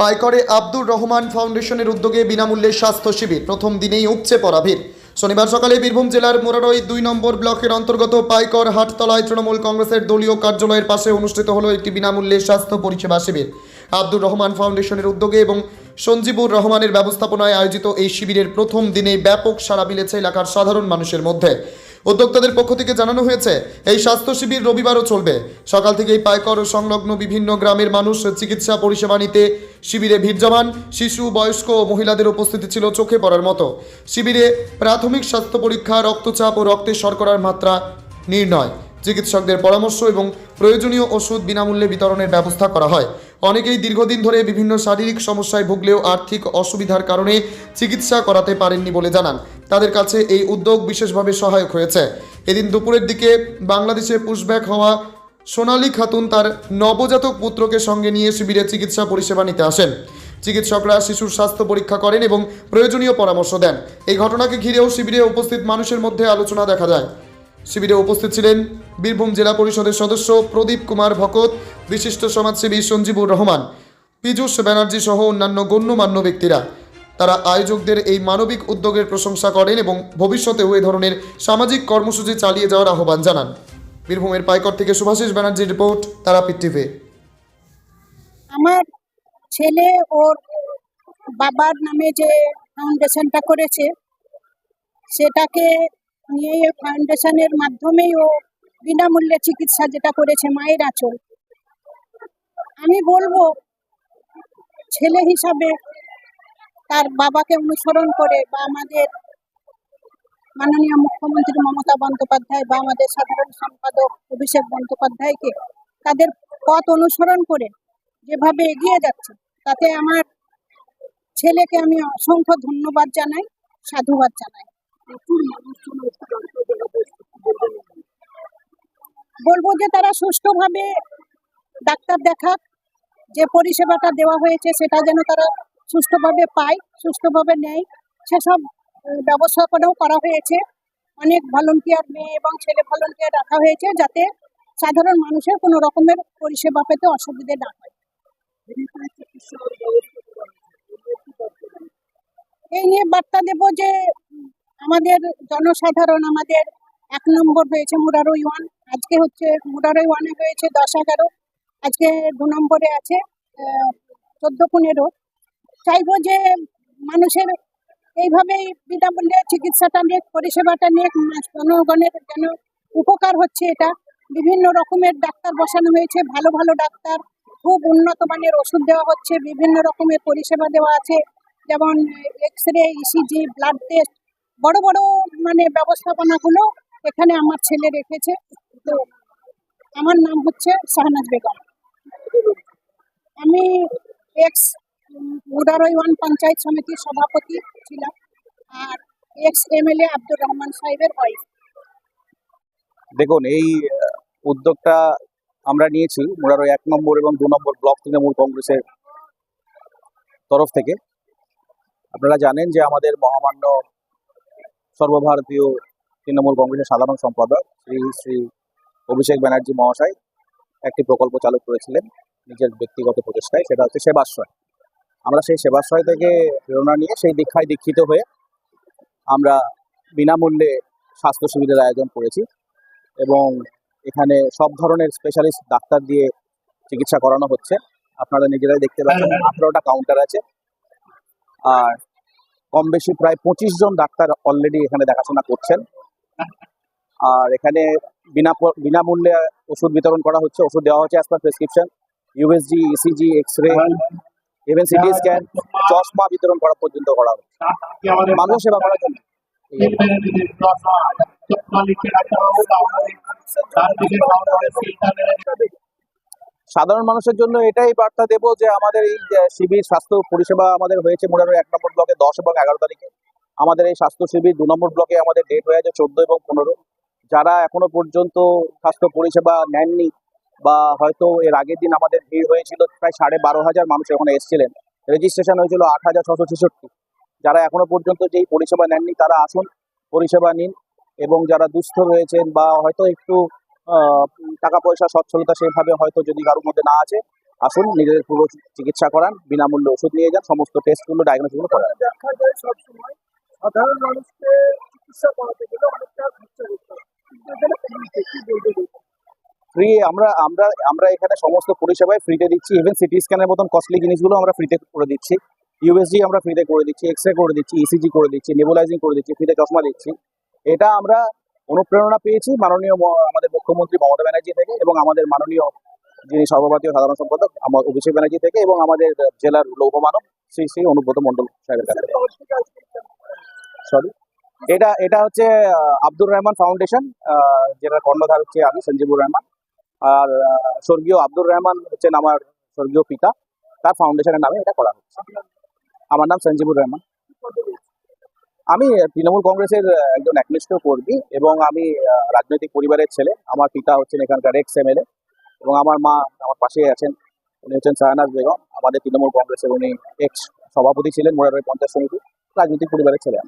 পাইকরে আব্দুর রহমান ফাউন্ডেশনের উদ্যোগে বিনামূল্যে স্বাস্থ্য শিবির। প্রথম দিনেই উপচে পড়া ভিড়। শনিবার সকালে বীরভূম জেলার মোরারই দুই নম্বর ব্লকের অন্তর্গত পাইকর হাটতলায় তৃণমূল কংগ্রেসের দলীয় কার্যালয়ের পাশে অনুষ্ঠিত হলো একটি বিনামূল্যে স্বাস্থ্য পরিষেবা শিবির। আব্দুর রহমান ফাউন্ডেশনের উদ্যোগে এবং সঞ্জীবুর রহমানের ব্যবস্থাপনায় আয়োজিত এই শিবিরের প্রথম দিনে ব্যাপক সাড়া মিলেছে এলাকার সাধারণ মানুষের মধ্যে। উদ্যোক্তাদের পক্ষ থেকে জানানো হয়েছে, এই স্বাস্থ্য শিবির রবিবারও চলবে। সকাল থেকেই পাইকর ও সংলগ্ন বিভিন্ন গ্রামের মানুষ চিকিৎসা পরিষেবা নিতে শিবিরে ভিড় জমান। শিশু, বয়স্ক ও মহিলাদের উপস্থিতি ছিল চোখে পড়ার মতো। শিবিরে প্রাথমিক স্বাস্থ্য পরীক্ষা, রক্তচাপ ও রক্তে শর্করার মাত্রা নির্ণয়। চিকিৎসকদের পরামর্শ এবং প্রয়োজনীয় ওষুধ বিনামূল্যে বিতরণের ব্যবস্থা করা হয়। অনেকেই দীর্ঘদিন ধরে বিভিন্ন শারীরিক সমস্যায় ভুগলেও আর্থিক অসুবিধার কারণে চিকিৎসা করাতে পারেননি বলে জানান। তাদের কাছে এই উদ্যোগ বিশেষভাবে সহায়ক হয়েছে। এদিন দুপুরের দিকে বাংলাদেশে পুশব্যাক হওয়া সোনালী খাতুন তার নবজাতক পুত্রকে সঙ্গে নিয়ে শিবিরে চিকিৎসা পরিষেবা নিতে আসেন। চিকিৎসকরা শিশুর স্বাস্থ্য পরীক্ষা করেন এবং প্রয়োজনীয় পরামর্শ দেন। এই ঘটনাকে ঘিরেও শিবিরে উপস্থিত মানুষের মধ্যে আলোচনা দেখা যায়। শিবিরে উপস্থিত ছিলেন বীরভূম জেলা পরিষদের সদস্য প্রদীপ কুমার ভকত, বিশিষ্ট সমাজসেবী সঞ্জীবুর রহমান, পীযূষ ব্যানার্জি সহ অন্যান্য গণ্যমান্য ব্যক্তিরা। তারা আয়োজকদের এই মানবিক উদ্যোগের প্রশংসা করেন এবং ভবিষ্যতেও এ ধরনের সামাজিক কর্মসূচি চালিয়ে যাওয়ার আহ্বান জানান। বীরভূমের পাইকর থেকে সুভাষিস ব্যানার্জির রিপোর্ট, তারাপীঠ টিভি। আমার ছেলে ওর বাবার নামে যে ফাউন্ডেশনটা করেছে, সেটাকে নিয়ে ফাউন্ডেশনের মাধ্যমেই ও বিনামূল্যে চিকিৎসা যেটা করেছে মায়ের আঁচল। আমি বলব, ছেলে হিসাবে তার বাবাকে অনুসরণ করে বা আমাদের মাননীয় মুখ্যমন্ত্রী মমতা বন্দ্যোপাধ্যায় বা আমাদের সাধারণ সম্পাদক অভিষেক বন্দ্যোপাধ্যায়কে তাদের পথ অনুসরণ করে যেভাবে এগিয়ে যাচ্ছে, তাতে আমার ছেলেকে আমি অসংখ্য ধন্যবাদ জানাই, সাধুবাদ জানাই। বলব যে তারা সুষ্ঠুভাবে ডাক্তার দেখাক, যে পরিষেবাটা দেওয়া হয়েছে সেটা যেন তারা সুষ্ঠুভাবে পায় সুস্থভাবে নেয়। সেসব ব্যবস্থাপনাও করা হয়েছে। অনেক ভলেন্টিয়ার মেয়ে এবং ছেলে ভলেন্টিয়ার রাখা হয়েছে যাতে সাধারণ মানুষের কোনো রকমের পরিষেবা পেতে অসুবিধে না হয়। এই নিয়ে বার্তা দেব যে আমাদের জনসাধারণ, আমাদের এক নম্বর হয়েছে মুরারই ওয়ান। আজকে হচ্ছে মুরারই ওয়ানে হয়েছে দশ এগারো। আজকে দু নম্বরে আছে চোদ্দ পনেরো। চাইব যে মানুষের এইভাবেই বিনামূল্যে চিকিৎসাটা নিয়ে পরিষেবাটা নিয়ে জনগণের যেন উপকার হচ্ছে এটা। বিভিন্ন রকমের ডাক্তার বসানো হয়েছে, ভালো ভালো ডাক্তার, খুব উন্নত মানের ওষুধ দেওয়া হচ্ছে, বিভিন্ন রকমের পরিষেবা দেওয়া আছে, যেমন X ray ECG blood test বড় বড় মানে ব্যবস্থাপনাগুলো এখানে আমার ছেলে রেখেছে। তো আমার নাম হচ্ছে শাহনাজ বেগম। আমি এক্স মুরারই ওয়ান পঞ্চায়েত সমিতির সভাপতি ছিলাম আর এক্স এমএলএ আব্দুর রহমান সাহেবের ওয়াইফ দেখুন, এই উদ্যোগটা আমরা নিয়েছি মোড়ারো এক নম্বর এবং দু নম্বর ব্লক তৃণমূল কংগ্রেসের তরফ থেকে। আপনারা জানেন যে আমাদের মহামান্য সর্বভারতীয় তৃণমূল কংগ্রেসের সাধারণ সম্পাদক শ্রী শ্রী অভিষেক ব্যানার্জি মহাশয় একটি প্রকল্প চালু করেছিলেন নিজের ব্যক্তিগত প্রচেষ্টায়, সেটা হচ্ছে সেবাশ্রয়। আমরা সেই সেবাশ্রয় থেকে প্রেরণা নিয়ে সেই দীক্ষায় দীক্ষিত হয়ে আমরা বিনামূল্যে স্বাস্থ্য সুবিধার আয়োজন করেছি এবং এখানে সব ধরনের স্পেশালিস্ট ডাক্তার দিয়ে চিকিৎসা করানো হচ্ছে। আপনারা নিজেরাই দেখতে পাচ্ছেন, আঠারোটা কাউন্টার আছে। আর কম বেশি প্রায় পঁচিশ জন ডাক্তার অলরেডি এখানে দেখাশোনা করছেন। আর এখানে বিনা বিনামূল্যে ওষুধ বিতরণ করা হচ্ছে, ওষুধ দেওয়া হচ্ছে as per prescription USG ECG X ray even CT scan চশমা বিতরণ করা পর্যন্ত করা হচ্ছে মানুষ সেবা করার জন্য সাধারণ মানুষের জন্য এটাই বার্তা দেবো যে আমাদের এই শিবির স্বাস্থ্য পরিষেবা আমাদের হয়েছে মোটামুটি এক নম্বর ব্লকে দশ এবং এগারো তারিখে। আমাদের এই স্বাস্থ্য শিবির দু নম্বর ব্লকে আমাদের ডেট হয়ে আছে চোদ্দ এবং পনেরো। যারা এখনও পর্যন্ত স্বাস্থ্য পরিষেবা নেননি বা হয়তো এর আগের দিন আমাদের ভিড় হয়েছিল প্রায় সাড়ে বারো হাজার মানুষ এখানে এসেছিলেন। রেজিস্ট্রেশন হয়েছিল আট হাজার ছশো ছেষট্টি। যারা এখনও পর্যন্ত যেই পরিষেবা নেননি, তারা আসুন, পরিষেবা নিন এবং যারা দুস্থ রয়েছেন বা হয়তো একটু টাকা পয়সা সচ্ছলতা সেভাবে হয়তো যদি কারোর মধ্যে না আছে, আসুন, নিজেদের পুরো চিকিৎসা করান, বিনামূল্যে ওষুধ নিয়ে যান, সমস্ত টেস্টগুলো ডায়াগনোসগুলো করান সাধারণ মানুষকে চিকিৎসা করাতে গেলে অনেকটা খরচা করতে হয় কিন্তু এখানে ফ্রিতে কি বলতে চাই? ফ্রি আমরা আমরা আমরা এখানে সমস্ত পরিষেবায় ফ্রিতে দিচ্ছি। ইভেন সিটি স্ক্যানের মতন কস্টলি জিনিসগুলো আমরা ফ্রিতে করে দিচ্ছি। ইউএসজি আমরা ফ্রিতে করে দিচ্ছি এক্স রে করে দিচ্ছি ইসিজি করে দিচ্ছি নেবুলাইজিং করে দিচ্ছি ফ্রিতে চশমা দিচ্ছি। এটা আমরা অনুপ্রেরণা পেয়েছি মাননীয় আমাদের মুখ্যমন্ত্রী মমতা ব্যানার্জি থেকে এবং আমাদের মাননীয় যিনি সর্বভারতীয় সাধারণ সম্পাদক, আমার অভিষেক ব্যানার্জি থেকে এবং আমাদের জেলার লৌহ মানব শ্রী শ্রী অনুব্রত মন্ডল সাহেবের কাছে সরি এটা এটা হচ্ছে আব্দুর রহমান ফাউন্ডেশন যেটা কর্ণধার হচ্ছে আমি, সঞ্জীবুর রহমান। আর স্বর্গীয় আব্দুর রহমান হচ্ছেন আমার স্বর্গীয় পিতা। তার ফাউন্ডেশনের নামে এটা করা হচ্ছে। আমার নাম সঞ্জীবুর রহমান। আমি তৃণমূল কংগ্রেসের একজন একনিষ্ঠ কর্মী এবং আমি রাজনৈতিক পরিবারের ছেলে। আমার পিতা হচ্ছেন এখানকার এক্স এমএলএ এবং আমার মা আমার পাশেই আছেন। উনি হচ্ছেন শাহনাজ বেগম। আমাদের তৃণমূল কংগ্রেসের উনি এক্স সভাপতি ছিলেন মোড়ারই পঞ্চায়েত সমিতি রাজনৈতিক পরিবারের ছেলে।